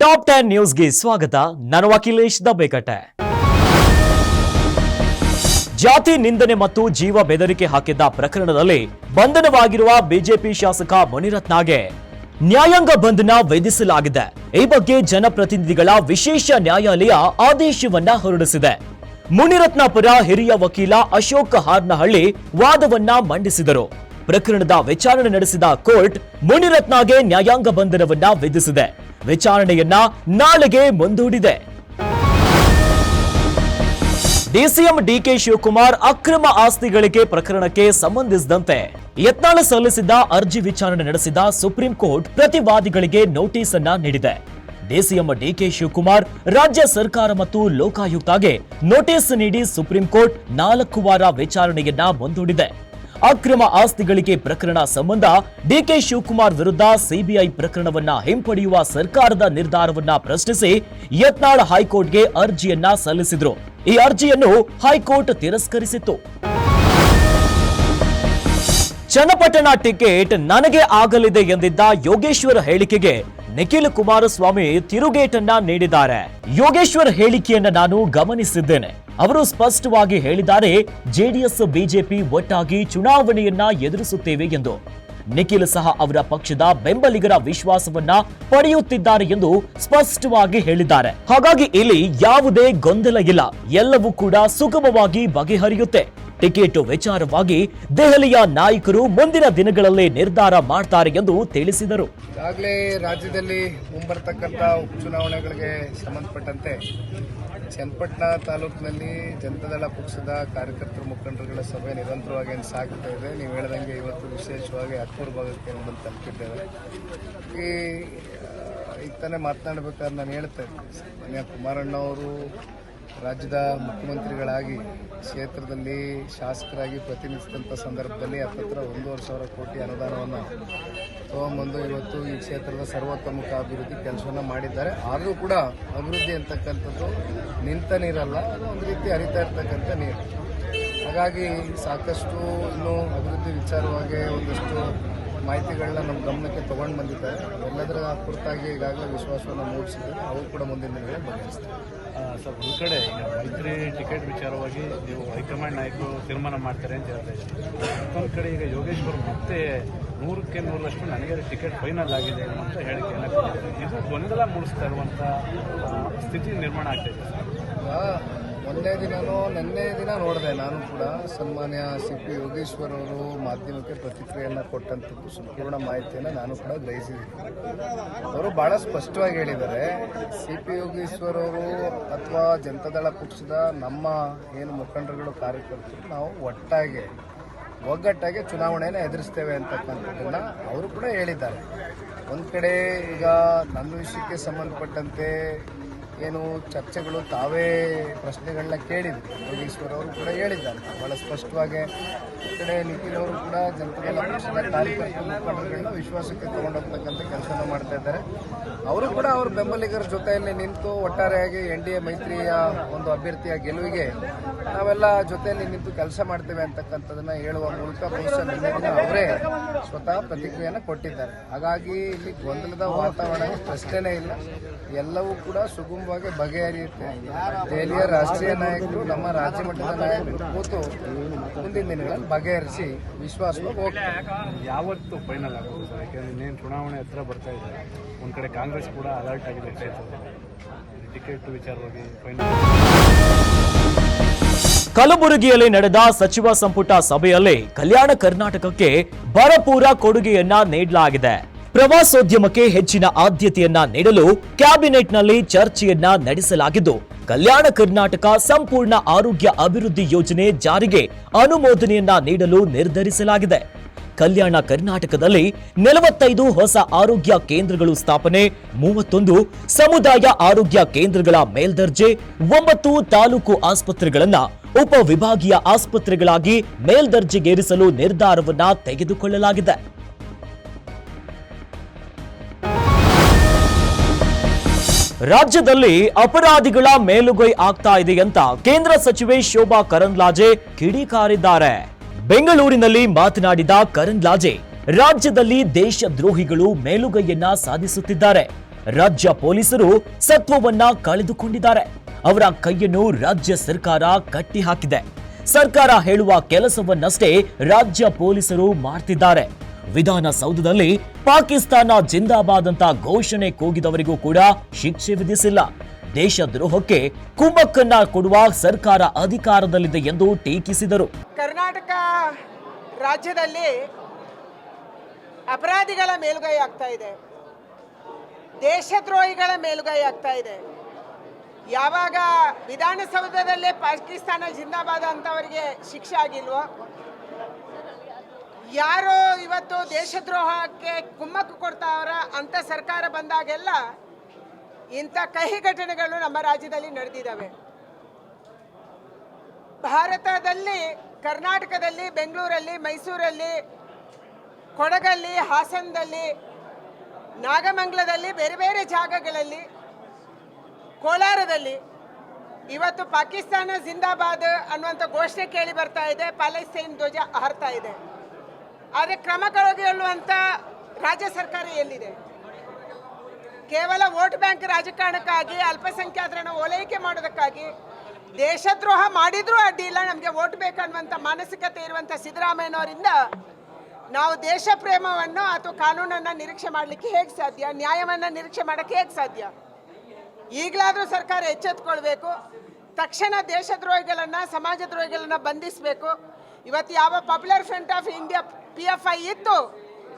Top ten ನ್ಯೂಸ್ಗೆ ಸ್ವಾಗತ. ನಾನು ಅಖಿಲೇಶ್ ದಬ್ಬೆಕಟ್ಟೆ. ಜಾತಿ ನಿಂದನೆ ಮತ್ತು ಜೀವ ಬೆದರಿಕೆ ಹಾಕಿದ್ದ ಪ್ರಕರಣದಲ್ಲಿ ಬಂಧನವಾಗಿರುವ ಬಿಜೆಪಿ ಶಾಸಕ ಮುನಿರತ್ನಾಗೆ ನ್ಯಾಯಾಂಗ ಬಂಧನ ವಿಧಿಸಲಾಗಿದೆ. ಈ ಬಗ್ಗೆ ಜನಪ್ರತಿನಿಧಿಗಳ ವಿಶೇಷ ನ್ಯಾಯಾಲಯ ಆದೇಶವನ್ನ ಹೊರಡಿಸಿದೆ. ಮುನಿರತ್ನ ಪರ ಹಿರಿಯ ವಕೀಲ ಅಶೋಕ್ ಹಾರ್ನಹಳ್ಳಿ ವಾದವನ್ನ ಮಂಡಿಸಿದರು. ಪ್ರಕರಣದ ವಿಚಾರಣೆ ನಡೆಸಿದ ಕೋರ್ಟ್ ಮುನಿರತ್ನಾಗೆ ನ್ಯಾಯಾಂಗ ಬಂಧನವನ್ನ ವಿಧಿಸಿದೆ. ವಿಚಾರಣೆಯನ್ನ ನಾಳೆಗೆ ಮುಂದೂಡಿದೆ. ಡಿಸಿಎಂ ಡಿಕೆ ಶಿವಕುಮಾರ್ ಅಕ್ರಮ ಆಸ್ತಿಗಳಿಗೆ ಪ್ರಕರಣಕ್ಕೆ ಸಂಬಂಧಿಸಿದಂತೆ ಯತ್ನಾಳ ಸಲ್ಲಿಸಿದ್ದ ಅರ್ಜಿ ವಿಚಾರಣೆ ನಡೆಸಿದ ಸುಪ್ರೀಂ ಕೋರ್ಟ್ ಪ್ರತಿವಾದಿಗಳಿಗೆ ನೋಟಿಸ್ ಅನ್ನ ನೀಡಿದೆ. ಡಿಸಿಎಂ ಡಿಕೆ ಶಿವಕುಮಾರ್ ರಾಜ್ಯ ಸರ್ಕಾರ ಮತ್ತು ಲೋಕಾಯುಕ್ತಗೆ ನೋಟಿಸ್ ನೀಡಿ ಸುಪ್ರೀಂ ಕೋರ್ಟ್ ನಾಲ್ಕು ವಾರ ವಿಚಾರಣೆಯನ್ನ ಮುಂದೂಡಿದೆ. ಅಕ್ರಮ ಆಸ್ತಿಗಳಿಗೆ ಪ್ರಕರಣ ಸಂಬಂಧ ಡಿಕೆ ಶಿವಕುಮಾರ್ ವಿರುದ್ಧ ಸಿಬಿಐ ಪ್ರಕರಣವನ್ನ ಹಿಂಪಡೆಯುವ ಸರ್ಕಾರದ ನಿರ್ಧಾರವನ್ನ ಪ್ರಶ್ನಿಸಿ ಯತ್ನಾಳ್ ಹೈಕೋರ್ಟ್ಗೆ ಅರ್ಜಿಯನ್ನ ಸಲ್ಲಿಸಿದ್ರು. ಈ ಅರ್ಜಿಯನ್ನು ಹೈಕೋರ್ಟ್ ತಿರಸ್ಕರಿಸಿತ್ತು. ಚನ್ನಪಟ್ಟಣ ಟಿಕೆಟ್ ನನಗೆ ಆಗಲಿದೆ ಎಂದಿದ್ದ ಯೋಗೇಶ್ವರ್ ಹೇಳಿಕೆಗೆ ನಿಖಿಲ್ ಕುಮಾರಸ್ವಾಮಿ ತಿರುಗೇಟನ್ನ ನೀಡಿದ್ದಾರೆ. ಯೋಗೇಶ್ವರ್ ಹೇಳಿಕೆಯನ್ನ ನಾನು ಗಮನಿಸಿದ್ದೇನೆ. ಅವರು ಸ್ಪಷ್ಟವಾಗಿ ಹೇಳಿದ್ದಾರೆ, ಜೆಡಿಎಸ್, ಬಿಜೆಪಿ ಒಟ್ಟಾಗಿ ಚುನಾವಣೆಯನ್ನ ಎದುರಿಸುತ್ತೇವೆ ಎಂದು. ನಿಖಿಲ್ ಸಹ ಅವರ ಪಕ್ಷದ ಬೆಂಬಲಿಗರ ವಿಶ್ವಾಸವನ್ನ ಪಡೆಯುತ್ತಿದ್ದಾರೆ ಎಂದು ಸ್ಪಷ್ಟವಾಗಿ ಹೇಳಿದ್ದಾರೆ. ಹಾಗಾಗಿ ಇಲ್ಲಿ ಯಾವುದೇ ಗೊಂದಲ ಇಲ್ಲ. ಎಲ್ಲವೂ ಕೂಡ ಸುಗಮವಾಗಿ ಬಗೆಹರಿಯುತ್ತೆ. ಟಿಕೆಟ್ ವಿಚಾರವಾಗಿ ದೆಹಲಿಯ ನಾಯಕರು ಮುಂದಿನ ದಿನಗಳಲ್ಲಿ ನಿರ್ಧಾರ ಮಾಡ್ತಾರೆ ಎಂದು ತಿಳಿಸಿದರು. ಈಗಾಗಲೇ ರಾಜ್ಯದಲ್ಲಿ ಮುಂಬರ್ತಕ್ಕಂಥ ಉಪಚುನಾವಣೆಗಳಿಗೆ ಸಂಬಂಧಪಟ್ಟಂತೆ ಚನ್ನಪಟ್ಟಣ ತಾಲೂಕಿನಲ್ಲಿ ಜನತಾದಳ ಪಕ್ಷದ ಕಾರ್ಯಕರ್ತರ ಮುಖಂಡರುಗಳ ಸಭೆ ನಿರಂತರವಾಗಿ ಏನು ಸಾಗ್ತಾ ಇದೆ. ನೀವು ಹೇಳ್ದಂಗೆ ಇವತ್ತು ವಿಶೇಷವಾಗಿ ಹತ್ತೂರು ಭಾಗಕ್ಕೆ ಬಂದು ತಲುಪಿದ್ದೇವೆ. ಈ ಈಗ ತಾನೇ ಮಾತನಾಡಬೇಕಾದ್ರೆ ನಾನು ಹೇಳ್ತಾ ಇದ್ದೀನಿ ಮಾನ್ಯ ಕುಮಾರಣ್ಣ ಅವರು ರಾಜ್ಯದ ಮುಖ್ಯಮಂತ್ರಿಗಳಾಗಿ ಕ್ಷೇತ್ರದಲ್ಲಿ ಶಾಸಕರಾಗಿ ಪ್ರತಿನಿಧಿಸಿದಂಥ ಸಂದರ್ಭದಲ್ಲಿ ಹತ್ತತ್ರ ಒಂದೂವರೆ ಸಾವಿರ ಕೋಟಿ ಅನುದಾನವನ್ನು ತೊಗೊಂಬಂದು ಇವತ್ತು ಈ ಕ್ಷೇತ್ರದ ಸರ್ವತೋಮುಖ ಅಭಿವೃದ್ಧಿ ಕೆಲಸವನ್ನು ಮಾಡಿದ್ದಾರೆ. ಆದರೂ ಕೂಡ ಅಭಿವೃದ್ಧಿ ಅಂತಕ್ಕಂಥದ್ದು ನಿಂತ ನೀರಲ್ಲ, ಅದು ಒಂದು ರೀತಿ ಹರಿತಾ ಇರ್ತಕ್ಕಂಥ ನೀರು. ಹಾಗಾಗಿ ಸಾಕಷ್ಟು ಇನ್ನು ಅಭಿವೃದ್ಧಿ ವಿಚಾರವಾಗಿ ಒಂದಷ್ಟು ಮಾಹಿತಿಗಳನ್ನ ನಮ್ಮ ಗಮನಕ್ಕೆ ತಗೊಂಡು ಬಂದಿದ್ದಾರೆ. ಎಲ್ಲದರ ಕುರಿತಾಗಿ ಈಗಾಗಲೇ ವಿಶ್ವಾಸವನ್ನು ಮೂಡಿಸಿದ್ದಾರೆ ಅವು ಕೂಡ ಮುಂದಿನ ದಿನಗಳಲ್ಲಿ ಬಗೆಹರಿಸ್ತಾರೆ ಸರ್ ಒಂದು ಕಡೆ ಈಗ ಮೈತ್ರಿ ಟಿಕೆಟ್ ವಿಚಾರವಾಗಿ ನೀವು ಹೈಕಮಾಂಡ್ ನಾಯಕರು ತೀರ್ಮಾನ ಮಾಡ್ತಾರೆ ಅಂತ ಹೇಳ್ತಾ ಇದ್ದಾರೆ. ಮತ್ತೊಂದು ಕಡೆ ಈಗ ಯೋಗೇಶ್ವರ್ ಮತ್ತೆ ನೂರಕ್ಕೆ ನೂರರಷ್ಟು ನನಗೆ ಟಿಕೆಟ್ ಫೈನಲ್ ಆಗಿದೆ ಅಂತ ಹೇಳಿಕೆ ಇದು ಗೊಂದಲ ಮೂಡಿಸ್ತಾ ಇರುವಂಥ ಸ್ಥಿತಿ ನಿರ್ಮಾಣ ಆಗ್ತಾ ಇದೆ. ಸರ್ ದಿನವೂ ದಿನನೂ, ನಿನ್ನೆ ದಿನ ನೋಡಿದೆ ನಾನು ಕೂಡ ಸನ್ಮಾನ್ಯ ಸಿ ಪಿ ಯೋಗೇಶ್ವರ್ ಅವರು ಮಾಧ್ಯಮಕ್ಕೆ ಪ್ರತಿಕ್ರಿಯೆಯನ್ನು ಕೊಟ್ಟಂಥದ್ದು ಸಂಪೂರ್ಣ ಮಾಹಿತಿಯನ್ನು ನಾನು ಕೂಡ ಗ್ರಹಿಸಿದ್ದೀನಿ. ಅವರು ಬಹಳ ಸ್ಪಷ್ಟವಾಗಿ ಹೇಳಿದ್ದಾರೆ, ಸಿ ಪಿ ಯೋಗೇಶ್ವರ್ ಅವರು ಅಥವಾ ಜನತಾದಳ ಪಕ್ಷದ ನಮ್ಮ ಏನು ಮುಖಂಡರುಗಳು, ಕಾರ್ಯಕರ್ತರು, ನಾವು ಒಟ್ಟಾಗಿ, ಒಗ್ಗಟ್ಟಾಗಿ ಚುನಾವಣೆಯನ್ನು ಎದುರಿಸ್ತೇವೆ ಅಂತಕ್ಕಂಥದ್ದನ್ನ ಅವರು ಕೂಡ ಹೇಳಿದ್ದಾರೆ. ಒಂದು ಕಡೆ ಈಗ ನನ್ನ ವಿಷಯಕ್ಕೆ ಸಂಬಂಧಪಟ್ಟಂತೆ ಏನು ಚರ್ಚೆಗಳು ತಾವೇ ಪ್ರಶ್ನೆಗಳನ್ನ ಕೇಳಿದ್ರು ಯೋಗೇಶ್ವರ್ ಅವರು ಕೂಡ ಹೇಳಿದ್ದಾರೆ. ಬಹಳ ಸ್ಪಷ್ಟವಾಗಿ ಈ ಕಡೆ ನಿಖಿಲ್ ಅವರು ಕೂಡ ಜನತಾದಳ ಪಕ್ಷದ ಕಾರ್ಯಕರ್ತರ ಮುಖಂಡರುಗಳನ್ನ ವಿಶ್ವಾಸಕ್ಕೆ ತಗೊಂಡೋಗ್ತಕ್ಕಂಥ ಕೆಲಸನ ಮಾಡ್ತಾ ಇದ್ದಾರೆ. ಅವರು ಕೂಡ ಅವ್ರ ಬೆಂಬಲಿಗರ ಜೊತೆಯಲ್ಲಿ ನಿಂತು ಒಟ್ಟಾರೆಯಾಗಿ ಎನ್ ಡಿ ಎ ಮೈತ್ರಿಯ ಒಂದು ಅಭ್ಯರ್ಥಿಯ ಗೆಲುವಿಗೆ ನಾವೆಲ್ಲ ಜೊತೆಯಲ್ಲಿ ನಿಂತು ಕೆಲಸ ಮಾಡ್ತೇವೆ ಅಂತಕ್ಕಂಥದನ್ನ ಹೇಳುವ ಮೂಲಕ ಬಹುಶಃ ಅವರೇ ಸ್ವತಃ ಪ್ರತಿಕ್ರಿಯೆಯನ್ನು ಕೊಟ್ಟಿದ್ದಾರೆ. ಹಾಗಾಗಿ ಇಲ್ಲಿ ಗೊಂದಲದ ವಾತಾವರಣ ಪ್ರಶ್ನೆನೇ ಇಲ್ಲ. ಎಲ್ಲವೂ ಕೂಡ ಸುಗಮವಾಗಿ ಬಗೆಹರಿಯುತ್ತೆ. ದೆಹಲಿಯ ರಾಷ್ಟ್ರೀಯ ನಾಯಕರು ನಮ್ಮ ರಾಜ್ಯ ಮಟ್ಟದ ನಾಯಕರು ಕೂತು ಮುಂದಿನ ದಿನಗಳಲ್ಲಿ ಬಗೆಹರಿಸಿ ವಿಶ್ವಾಸ ಯಾವತ್ತು ಫೈನಲ್ ಆಗುತ್ತೆ ಸರ್? ಯಾಕೆಂದ್ರೆ ಇನ್ನೇನು ಚುನಾವಣೆ ಹತ್ರ ಬರ್ತಾ ಇದೆ. ಒಂದು ಕಡೆ ಕಾಂಗ್ರೆಸ್ ಕೂಡ ಅಲರ್ಟ್ ಆಗಿದೆ ಟಿಕೆಟ್ ವಿಚಾರವಾಗಿ ಫೈನಲ್ ಕಲಬುರಗಿಯಲ್ಲಿ ನಡೆದ ಸಚಿವ ಸಂಪುಟ ಸಭೆಯಲ್ಲಿ ಕಲ್ಯಾಣ ಕರ್ನಾಟಕಕ್ಕೆ ಭರಪೂರ ಕೊಡುಗೆಯನ್ನ ನೀಡಲಾಗಿದೆ. ಪ್ರವಾಸೋದ್ಯಮಕ್ಕೆ ಹೆಚ್ಚಿನ ಆದ್ಯತೆಯನ್ನ ನೀಡಲು ಕ್ಯಾಬಿನೆಟ್ನಲ್ಲಿ ಚರ್ಚೆಯನ್ನ ನಡೆಸಲಾಗಿದ್ದು, ಕಲ್ಯಾಣ ಕರ್ನಾಟಕ ಸಂಪೂರ್ಣ ಆರೋಗ್ಯ ಅಭಿವೃದ್ಧಿ ಯೋಜನೆ ಜಾರಿಗೆ ಅನುಮೋದನೆಯನ್ನ ನೀಡಲು ನಿರ್ಧರಿಸಲಾಗಿದೆ. ಕಲ್ಯಾಣ ಕರ್ನಾಟಕದಲ್ಲಿ ನಲವತ್ತೈದು ಹೊಸ ಆರೋಗ್ಯ ಕೇಂದ್ರಗಳು ಸ್ಥಾಪನೆ, ಮೂವತ್ತೊಂದು ಸಮುದಾಯ ಆರೋಗ್ಯ ಕೇಂದ್ರಗಳ ಮೇಲ್ದರ್ಜೆ, ಒಂಬತ್ತು ತಾಲೂಕು ಆಸ್ಪತ್ರೆಗಳನ್ನ ಉಪವಿಭಾಗೀಯ ಆಸ್ಪತ್ರೆಗಳಾಗಿ ಮೇಲ್ದರ್ಜೆಗೇರಿಸಲು ನಿರ್ಧಾರವನ್ನ ತೆಗೆದುಕೊಳ್ಳಲಾಗಿದೆ. ರಾಜ್ಯದಲ್ಲಿ ಅಪರಾಧಿಗಳ ಮೇಲುಗೈ ಆಗ್ತಾ ಇದೆ ಅಂತ ಕೇಂದ್ರ ಸಚಿವೆ ಶೋಭಾ ಕರಂದ್ಲಾಜೆ ಕಿಡಿಕಾರಿದ್ದಾರೆ. ಬೆಂಗಳೂರಿನಲ್ಲಿ ಮಾತನಾಡಿದ ಕರಂದ್ಲಾಜೆ, ರಾಜ್ಯದಲ್ಲಿ ದೇಶದ್ರೋಹಿಗಳು ಮೇಲುಗೈಯನ್ನ ಸಾಧಿಸುತ್ತಿದ್ದಾರೆ. ರಾಜ್ಯ ಪೊಲೀಸರು ಸತ್ವವನ್ನ ಕಳೆದುಕೊಂಡಿದ್ದಾರೆ. ಅವರ ಕೈಯನ್ನು ರಾಜ್ಯ ಸರ್ಕಾರ ಕಟ್ಟಿಹಾಕಿದೆ. ಸರ್ಕಾರ ಹೇಳುವ ಕೆಲಸವನ್ನಷ್ಟೇ ರಾಜ್ಯ ಪೊಲೀಸರು ಮಾಡ್ತಿದ್ದಾರೆ. ವಿಧಾನಸೌಧದಲ್ಲಿ ಪಾಕಿಸ್ತಾನ ಜಿಂದಾಬಾದ್ ಅಂತ ಘೋಷಣೆ ಕೂಗಿದವರಿಗೂ ಕೂಡ ಶಿಕ್ಷೆ ವಿಧಿಸಿಲ್ಲ. ದೇಶದ್ರೋಹಕ್ಕೆ ಕುಮ್ಮಕ್ಕನ್ನ ಕೊಡುವ ಸರ್ಕಾರ ಅಧಿಕಾರದಲ್ಲಿದೆ ಎಂದು ಟೀಕಿಸಿದರು. ಕರ್ನಾಟಕ ರಾಜ್ಯದಲ್ಲಿ ಅಪರಾಧಿಗಳ ಮೇಲುಗೈ ಆಗ್ತಾ ಇದೆ. ದೇಶದ್ರೋಹಿಗಳ ಮೇಲುಗೈ ಆಗ್ತಾ ಇದೆ. ಯಾವಾಗ ವಿಧಾನಸೌಧದಲ್ಲೇ ಪಾಕಿಸ್ತಾನ ಜಿಂದಾಬಾದ್ ಅಂತವರಿಗೆ ಶಿಕ್ಷೆ ಆಗಿಲ್ವೋ ಯಾರು ಇವತ್ತು ದೇಶದ್ರೋಹಕ್ಕೆ ಕುಮ್ಮಕ್ಕು ಕೊಡ್ತಾವ್ರ ಅಂತ ಸರ್ಕಾರ ಬಂದಾಗೆಲ್ಲ ಇಂಥ ಕಹಿ ಘಟನೆಗಳು ನಮ್ಮ ರಾಜ್ಯದಲ್ಲಿ ನಡೆದಿದ್ದಾವೆ. ಭಾರತದಲ್ಲಿ, ಕರ್ನಾಟಕದಲ್ಲಿ, ಬೆಂಗಳೂರಲ್ಲಿ, ಮೈಸೂರಲ್ಲಿ, ಕೊಡಗಲ್ಲಿ, ಹಾಸನದಲ್ಲಿ, ನಾಗಮಂಗಲದಲ್ಲಿ ಬೇರೆ ಬೇರೆ ಜಾಗಗಳಲ್ಲಿ, ಕೋಲಾರದಲ್ಲಿ ಇವತ್ತು ಪಾಕಿಸ್ತಾನ ಜಿಂದಾಬಾದ್ ಅನ್ನುವಂಥ ಘೋಷಣೆ ಕೇಳಿ ಬರ್ತಾ ಇದೆ ಪ್ಯಾಲೆಸ್ತೈನ್ ಧ್ವಜ ಹಾರ್ತಾ ಇದೆ. ಆದರೆ ಕ್ರಮ ಕೈಗೊಳ್ಳುವಂಥ ರಾಜ್ಯ ಸರ್ಕಾರ ಎಲ್ಲಿದೆ? ಕೇವಲ ವೋಟ್ ಬ್ಯಾಂಕ್ ರಾಜಕಾರಣಕ್ಕಾಗಿ, ಅಲ್ಪಸಂಖ್ಯಾತರನ್ನು ಓಲೈಕೆ ಮಾಡೋದಕ್ಕಾಗಿ ದೇಶದ್ರೋಹ ಮಾಡಿದ್ರೂ ಅಡ್ಡಿ ಇಲ್ಲ. ನಮಗೆ ವೋಟ್ ಬೇಕನ್ನುವಂಥ ಮಾನಸಿಕತೆ ಇರುವಂಥ ಸಿದ್ದರಾಮಯ್ಯನವರಿಂದ ನಾವು ದೇಶ ಪ್ರೇಮವನ್ನು ಅಥವಾ ಕಾನೂನನ್ನು ನಿರೀಕ್ಷೆ ಮಾಡಲಿಕ್ಕೆ ಹೇಗೆ ಸಾಧ್ಯ? ನ್ಯಾಯವನ್ನು ನಿರೀಕ್ಷೆ ಮಾಡೋಕ್ಕೆ ಹೇಗೆ ಸಾಧ್ಯ? ಈಗಲಾದರೂ ಸರ್ಕಾರ ಎಚ್ಚೆತ್ಕೊಳ್ಬೇಕು. ತಕ್ಷಣ ದೇಶದ್ರೋಹಿಗಳನ್ನು, ಸಮಾಜದ್ರೋಹಿಗಳನ್ನು ಬಂಧಿಸಬೇಕು. ಇವತ್ತು ಯಾವ popular front of India P F I ಇತ್ತು.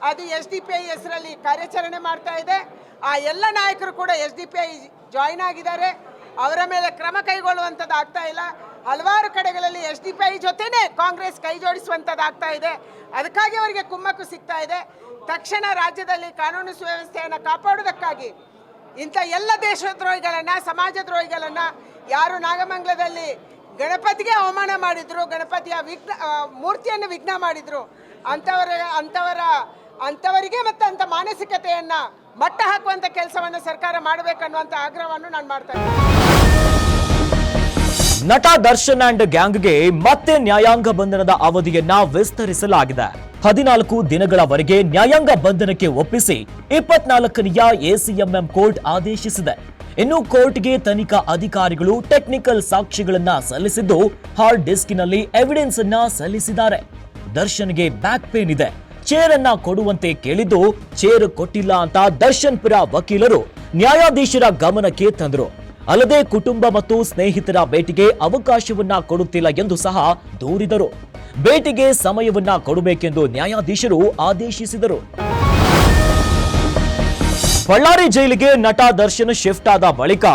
ಅದು ಎಸ್ ಡಿ ಪಿ ಐ ಹೆಸರಲ್ಲಿ ಕಾರ್ಯಾಚರಣೆ ಮಾಡ್ತಾ ಇದೆ. ಆ ಎಲ್ಲ ನಾಯಕರು ಕೂಡ S D P I join ಆಗಿದ್ದಾರೆ. ಅವರ ಮೇಲೆ ಕ್ರಮ ಕೈಗೊಳ್ಳುವಂಥದ್ದು ಆಗ್ತಾ ಇಲ್ಲ. ಹಲವಾರು ಕಡೆಗಳಲ್ಲಿ ಎಸ್ ಡಿ ಪಿ ಐ ಜೊತೆನೇ ಕಾಂಗ್ರೆಸ್ ಕೈ ಆಗ್ತಾ ಇದೆ. ಅದಕ್ಕಾಗಿ ಅವರಿಗೆ ಕುಮ್ಮಕ್ಕು ಸಿಗ್ತಾ ಇದೆ. ತಕ್ಷಣ ರಾಜ್ಯದಲ್ಲಿ ಕಾನೂನು ಸುವ್ಯವಸ್ಥೆಯನ್ನು ಕಾಪಾಡುವುದಕ್ಕಾಗಿ ಇಂಥ ಎಲ್ಲ ದೇಶದ್ರೋಹಿಗಳನ್ನು ಸಮಾಜ ದ್ರೋಹಿಗಳನ್ನು ಯಾರು ನಾಗಮಂಗಲದಲ್ಲಿ ಗಣಪತಿಗೆ ಅವಮಾನ ಮಾಡಿದ್ರು, ಗಣಪತಿಯ ವಿಘ್ನ ಮೂರ್ತಿಯನ್ನು ವಿಘ್ನ ಮಾಡಿದ್ರು ಅಂಥವರ ಅಂಥವರ ಅಂಥವರಿಗೆ ಮತ್ತು ಅಂಥ ಮಾನಸಿಕತೆಯನ್ನು ಮಟ್ಟ ಹಾಕುವಂಥ ಕೆಲಸವನ್ನು ಸರ್ಕಾರ ಮಾಡಬೇಕನ್ನುವಂಥ ಆಗ್ರಹವನ್ನು ನಾನು ಮಾಡ್ತಾ ನಟ ದರ್ಶನ್ ಅಂಡ್ ಗ್ಯಾಂಗ್ಗೆ ಮತ್ತೆ ನ್ಯಾಯಾಂಗ ಬಂಧನದ ಅವಧಿಯನ್ನ ವಿಸ್ತರಿಸಲಾಗಿದೆ. ಹದಿನಾಲ್ಕು ದಿನಗಳವರೆಗೆ ನ್ಯಾಯಾಂಗ ಬಂಧನಕ್ಕೆ ಒಪ್ಪಿಸಿ ಇಪ್ಪತ್ನಾಲ್ಕನೆಯ ಎಸಿಎಂಎಂ ಕೋರ್ಟ್ ಆದೇಶಿಸಿದೆ. ಇನ್ನು ಕೋರ್ಟ್ಗೆ ತನಿಖಾ ಅಧಿಕಾರಿಗಳು ಟೆಕ್ನಿಕಲ್ ಸಾಕ್ಷಿಗಳನ್ನ ಸಲ್ಲಿಸಿದ್ದು ಹಾರ್ಡ್ ಡಿಸ್ಕಿನಲ್ಲಿ ಎವಿಡೆನ್ಸ್ ಅನ್ನ ಸಲ್ಲಿಸಿದ್ದಾರೆ. ದರ್ಶನ್ಗೆ ಬ್ಯಾಕ್ ಪೇನ್ ಇದೆ. ಚೇರ್ ಅನ್ನ ಕೊಡುವಂತೆ ಕೇಳಿದ್ದು ಚೇರ್ ಕೊಟ್ಟಿಲ್ಲ ಅಂತ ದರ್ಶನ್ ಪುರ ವಕೀಲರು ನ್ಯಾಯಾಧೀಶರ ಗಮನಕ್ಕೆ ತಂದರು. ಅಲ್ಲದೆ ಕುಟುಂಬ ಮತ್ತು ಸ್ನೇಹಿತರ ಭೇಟಿಗೆ ಅವಕಾಶವನ್ನ ಕೊಡುತ್ತಿಲ್ಲ ಎಂದು ಸಹ ದೂರಿದರು. ಭೇಟಿಗೆ ಸಮಯವನ್ನ ಕೊಡಬೇಕೆಂದು ನ್ಯಾಯಾಧೀಶರು ಆದೇಶಿಸಿದರು. ಬಳ್ಳಾರಿ ಜೈಲಿಗೆ ನಟ ದರ್ಶನ್ ಶಿಫ್ಟ್ ಆದ ಬಳಿಕ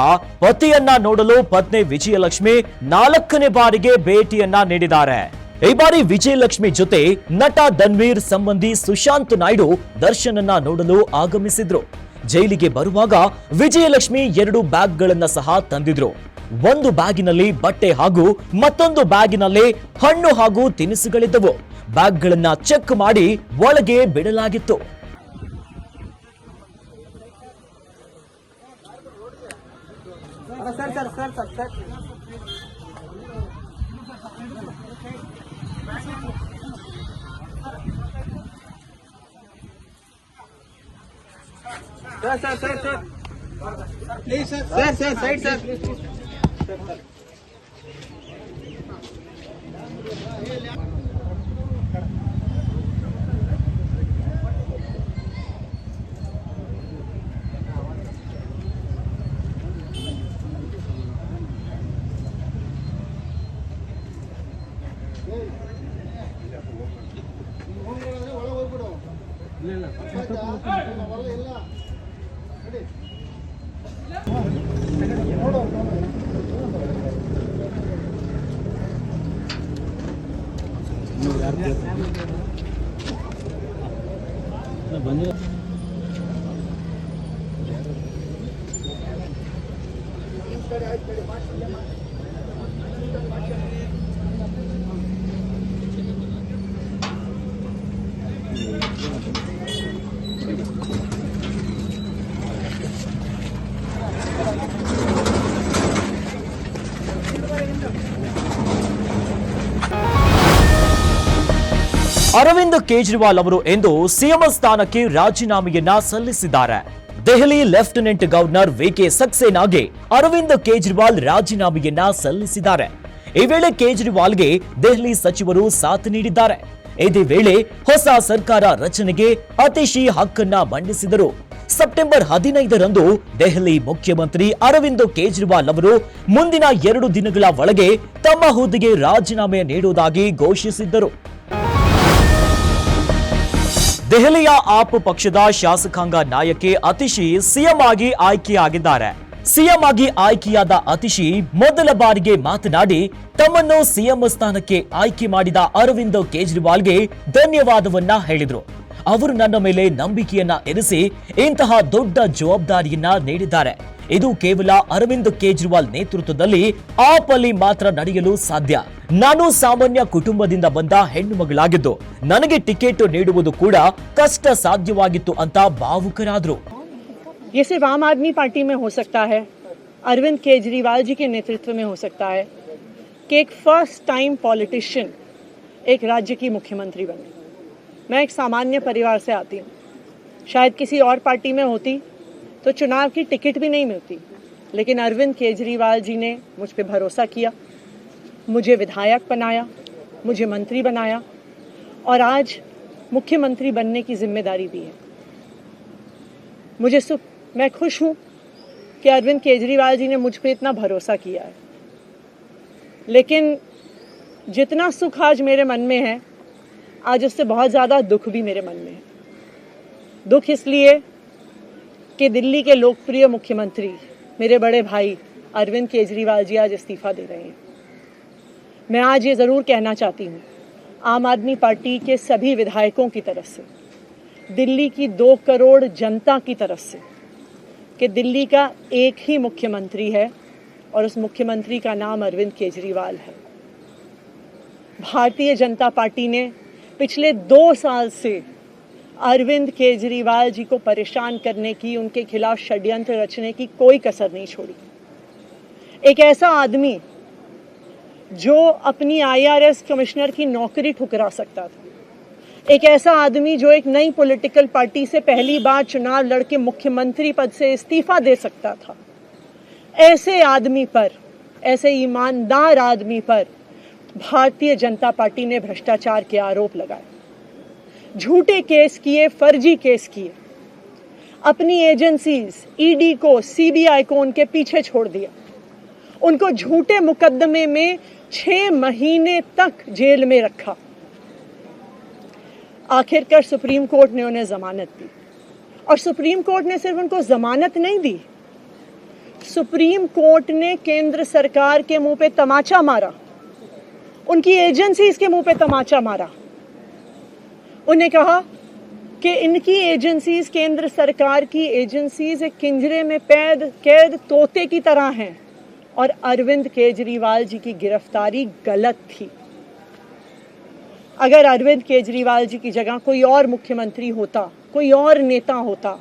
ಪತಿಯನ್ನ ನೋಡಲು ಪತ್ನಿ ವಿಜಯಲಕ್ಷ್ಮಿ ನಾಲ್ಕನೇ ಬಾರಿಗೆ ಭೇಟಿಯನ್ನ ನೀಡಿದ್ದಾರೆ. ಈ ಬಾರಿ ವಿಜಯಲಕ್ಷ್ಮಿ ಜೊತೆ ನಟ ಧನ್ವೀರ್ ಸಂಬಂಧಿ ಸುಶಾಂತ್ ನಾಯ್ಡು ದರ್ಶನನ್ನ ನೋಡಲು ಆಗಮಿಸಿದ್ರು. ಜೈಲಿಗೆ ಬರುವಾಗ ವಿಜಯಲಕ್ಷ್ಮಿ ಎರಡು ಬ್ಯಾಗ್ಗಳನ್ನ ಸಹ ತಂದಿದ್ರು. ಒಂದು ಬ್ಯಾಗಿನಲ್ಲಿ ಬಟ್ಟೆ ಹಾಗೂ ಮತ್ತೊಂದು ಬ್ಯಾಗಿನಲ್ಲಿ ಹಣ್ಣು ಹಾಗೂ ತಿನಿಸುಗಳಿದ್ದವು. ಬ್ಯಾಗ್ಗಳನ್ನ ಚೆಕ್ ಮಾಡಿ ಒಳಗೆ ಬಿಡಲಾಗಿತ್ತು. Sir sir sir sir please sir sir sir side sir Arvind Kejriwal ಅವರು ಎಂದು ಸಿಎಂ ಸ್ಥಾನಕ್ಕೆ ರಾಜೀನಾಮೆಯನ್ನ ಸಲ್ಲಿಸಿದ್ದಾರೆ. ದೆಹಲಿ ಲೆಫ್ಟಿನೆಂಟ್ ಗವರ್ನರ್ ವಿಕೆ ಸಕ್ಸೇನಾಗೆ ಅರವಿಂದ್ ಕೇಜ್ರಿವಾಲ್ ರಾಜೀನಾಮೆಯನ್ನ ಸಲ್ಲಿಸಿದ್ದಾರೆ. ಈ ವೇಳೆ ಕೇಜ್ರಿವಾಲ್ಗೆ ದೆಹಲಿ ಸಚಿವರು ಸಾಥ್ ನೀಡಿದ್ದಾರೆ. ಇದೇ ವೇಳೆ ಹೊಸ ಸರ್ಕಾರ ರಚನೆಗೆ ಅತಿಶಿ ಹಕ್ಕನ್ನ ಮಂಡಿಸಿದರು. ಸೆಪ್ಟೆಂಬರ್ ಹದಿನೈದರಂದು ದೆಹಲಿ ಮುಖ್ಯಮಂತ್ರಿ ಅರವಿಂದ್ ಕೇಜ್ರಿವಾಲ್ ಅವರು ಮುಂದಿನ ಎರಡು ದಿನಗಳ ಒಳಗೆ ತಮ್ಮ ಹುದ್ದೆಗೆ ರಾಜೀನಾಮೆ ನೀಡುವುದಾಗಿ ಘೋಷಿಸಿದ್ದರು. ದೆಹಲಿಯ ಆಪ್ ಪಕ್ಷದ ಶಾಸಕಾಂಗ ನಾಯಕಿ ಅತಿಶಿ ಸಿಎಂ ಆಗಿ ಆಯ್ಕೆಯಾಗಿದ್ದಾರೆ. ಸಿಎಂ ಆಗಿ ಆಯ್ಕೆಯಾದ ಅತಿಶಿ ಮೊದಲ ಬಾರಿಗೆ ಮಾತನಾಡಿ, ತಮ್ಮನ್ನು ಸಿಎಂ ಸ್ಥಾನಕ್ಕೆ ಆಯ್ಕೆ ಮಾಡಿದ ಅರವಿಂದ್ ಕೇಜ್ರಿವಾಲ್ಗೆ ಧನ್ಯವಾದವನ್ನ ಹೇಳಿದರು. ಅವರು ನನ್ನ ಮೇಲೆ ನಂಬಿಕೆಯನ್ನ ಇರಿಸಿ ಇಂತಹ ದೊಡ್ಡ ಜವಾಬ್ದಾರಿಯನ್ನ ನೀಡಿದ್ದಾರೆ. ಇದು ಕೇವಲ ಅರವಿಂದ್ ಕೇಜ್ರಿವಾಲ್ ನೇತೃತ್ವದಲ್ಲಿ ಆಪ್ ಅಲ್ಲಿ ಮಾತ್ರ ನಡೆಯಲು ಸಾಧ್ಯ ನಾನು ಸಾಮಾನ್ಯ ಕುಟುಂಬದಿಂದ ಬಂದ ಹೆಣ್ಣು ಮಗಳಾಗಿದ್ದು ನನಗೆ ಟಿಕೆಟ್ ನೀಡುವುದು ಕೂಡ ಕಷ್ಟ ಸಾಧ್ಯವಾಗಿತ್ತು ಅಂತ ಭಾವುಕರಾದ್ರು ये सिर्फ आम आदमी पार्टी में हो सकता है अरविंद केजरीवाल जी के नेतृत्व में हो सकता है कि एक फर्स्ट टाइम पॉलिटिशियन एक राज्य की मुख्यमंत्री बने मैं एक सामान्य परिवार से आती हूँ शायद किसी और पार्टी में होती तो चुनाव की टिकट भी नहीं मिलती। लेकिन अरविंद केजरीवाल जी ने मुझ पर भरोसा किया, मुझे विधायक बनाया, मुझे मंत्री बनाया, और आज मुख्यमंत्री बनने की ज़िम्मेदारी दी है। मुझे सुख मैं खुश हूँ कि अरविंद केजरीवाल जी ने मुझ पर इतना भरोसा किया है। लेकिन जितना सुख आज मेरे मन में है, आज उससे बहुत ज़्यादा दुख भी मेरे मन में है। दुख इसलिए कि दिल्ली के लोकप्रिय मुख्यमंत्री, मेरे बड़े भाई अरविंद केजरीवाल जी आज इस्तीफा दे रहे हैं। मैं आज ये ज़रूर कहना चाहती हूँ, आम आदमी पार्टी के सभी विधायकों की तरफ़ से, दिल्ली की दो करोड़ जनता की तरफ़ से, कि दिल्ली का एक ही मुख्यमंत्री है और उस मुख्यमंत्री का नाम अरविंद केजरीवाल है। भारतीय जनता पार्टी ने पिछले दो साल से अरविंद केजरीवाल जी को परेशान करने की, उनके खिलाफ षड्यंत्र रचने की कोई कसर नहीं छोड़ी। एक ऐसा आदमी जो अपनी आईआरएस कमिश्नर की नौकरी ठुकरा सकता था। एक ऐसा आदमी जो एक नई पॉलिटिकल पार्टी से पहली बार चुनाव लड़के मुख्यमंत्री पद से इस्तीफा दे सकता था। ऐसे आदमी पर, ऐसे ईमानदार आदमी पर भारतीय जनता पार्टी ने भ्रष्टाचार के आरोप लगाए। झूठे केस किए, फर्जी केस किए। अपनी एजेंसीज ईडी को सीबीआई को उनके पीछे छोड़ दिया। उनको झूठे मुकदमे में छह महीने तक जेल में रखा। आखिरकार सुप्रीम कोर्ट ने उन्हें जमानत दी। और सुप्रीम कोर्ट ने सिर्फ़ उनको जमानत नहीं दी। सुप्रीम कोर्ट ने केंद्र सरकार के मुँह पे तमाचा मारा। उनकी एजेंसीज के मुँह पे तमाचा मारा। उन्हें कहा कि इनकी एजेंसीज, केंद्र सरकार की एजेंसीज एक किंजरे में पैद, कैद, तोते की तरह हैं। और अरविंद केजरीवाल जी की गिरफ्तारी गलत थी। अगर अरविंद केजरीवाल जी की जगह कोई और मुख्यमंत्री होता, कोई और नेता होता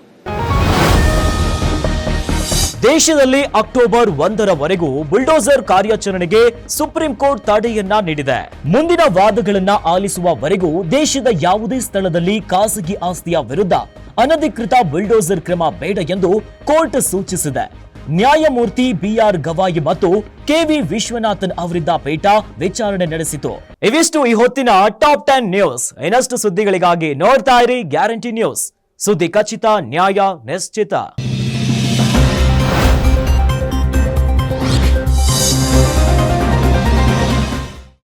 ದೇಶದಲ್ಲಿ ಅಕ್ಟೋಬರ್ ಒಂದರವರೆಗೂ ಬುಲ್ಡೋಸರ್ ಕಾರ್ಯಾಚರಣೆಗೆ ಸುಪ್ರೀಂ ಕೋರ್ಟ್ ತಡೆಯನ್ನ ನೀಡಿದೆ. ಮುಂದಿನ ವಾದಗಳನ್ನ ಆಲಿಸುವವರೆಗೂ ದೇಶದ ಯಾವುದೇ ಸ್ಥಳದಲ್ಲಿ ಖಾಸಗಿ ಆಸ್ತಿಯ ವಿರುದ್ಧ ಅನಧಿಕೃತ ಬುಲ್ಡೋಸರ್ ಕ್ರಮ ಬೇಡ ಎಂದು ಕೋರ್ಟ್ ಸೂಚಿಸಿದೆ. ನ್ಯಾಯಮೂರ್ತಿ ಬಿಆರ್ ಗವಾಯಿ ಮತ್ತು ಕೆವಿ ವಿಶ್ವನಾಥನ್ ಅವರಿದ್ದ ಪೀಠ ವಿಚಾರಣೆ ನಡೆಸಿತು. ಇವಿಷ್ಟು ಈ ಹೊತ್ತಿನ ಟಾಪ್ ಟೆನ್ ನ್ಯೂಸ್. ಇನ್ನಷ್ಟು ಸುದ್ದಿಗಳಿಗಾಗಿ ನೋಡ್ತಾ ಇರಿ ಗ್ಯಾರಂಟಿ ನ್ಯೂಸ್. ಸುದ್ದಿ ಖಚಿತ, ನ್ಯಾಯ, ನಿಶ್ಚಿತ.